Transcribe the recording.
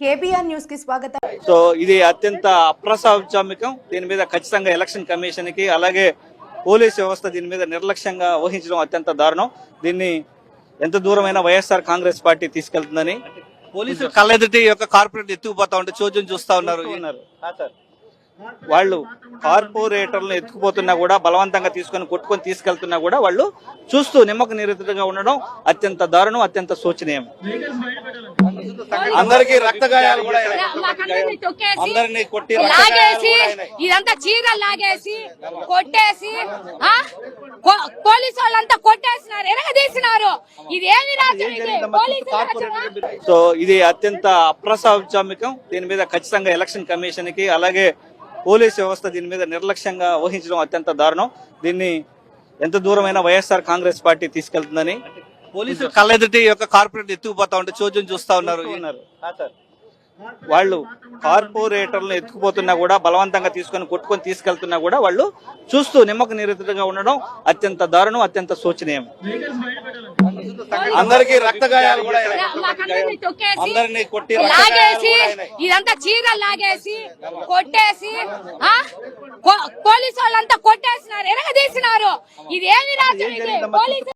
KBR న్యూస్కి స్వాగతం. So ఇది అత్యంత అప్రజాస్వామికం దీని మీద ఖచ్చితంగా ఎలక్షన్ కమిషన్కి అలాగే పోలీస్ వ్యవస్థ దీని మీద నిర్లక్ష్యంగా వహించడం అత్యంత దారుణం. దీన్ని ఎంత దూరమైనా వైఎస్ఆర్ కాంగ్రెస్ పార్టీ తీసుకెళ్తుందని పోలీసులు కళ్ళెదుటి యొక్క కార్పొరేట్ ఎత్తుకుపోతా ఉంటే చోద్యం చూస్తా ఉన్నారు. ఉన్నారు వాళ్ళు కార్పొరేటర్లను ఎత్తుకుపోతున్నా కూడా బలవంతంగా తీసుకొని కొట్టుకొని తీసుకెళ్తున్నా కూడా వాళ్ళు చూస్తూ నిమ్మక నిరుతుగా ఉండడం అత్యంత దారుణం అత్యంత శోచనీయం. అందరికీ రక్త గాయాలు కూడా అందరినీ కొట్టి లాగేసి. ఇదంతా చీరలు లాగేసి కొట్టేసి పోలీసు వాళ్ళంతా కొట్టేసినారు ఎరగదీసినారు. ఇది ఏమి? సో ఇది అత్యంత అప్రజాస్వామికం దీని మీద ఖచ్చితంగా ఎలక్షన్ కమిషన్కి అలాగే పోలీస్ వ్యవస్థ దీని మీద నిర్లక్ష్యంగా వహించడం అత్యంత దారుణం. దీన్ని ఎంత దూరమైనా వైఎస్ఆర్ కాంగ్రెస్ పార్టీ తీసుకెళ్తుందని పోలీసులు కళ్ళెదుటి యొక్క కార్పొరేట్ ఎత్తుకుపోతా ఉంటే చోద్యం చూస్తా ఉన్నారు. ఉన్నారు వాళ్ళు కార్పొరేటర్లను ఎత్తుకుపోతున్నా కూడా బలవంతంగా తీసుకొని కొట్టుకొని తీసుకెళ్తున్నా కూడా వాళ్ళు చూస్తూ నిమ్మక నిరుతుగా ఉండడం అత్యంత దారుణం అత్యంత శోచనీయం. అందరికీ రక్త గాయాలు కూడా అందరినీ కొట్టి లాగేసి కూడా అయినాయి. ఇదంతా చీరలు లాగేసి కొట్టేసి పోలీసు వాళ్ళంతా కొట్టేసినారు ఎరగదీసినారు. ఇది ఏమి రాజ్యం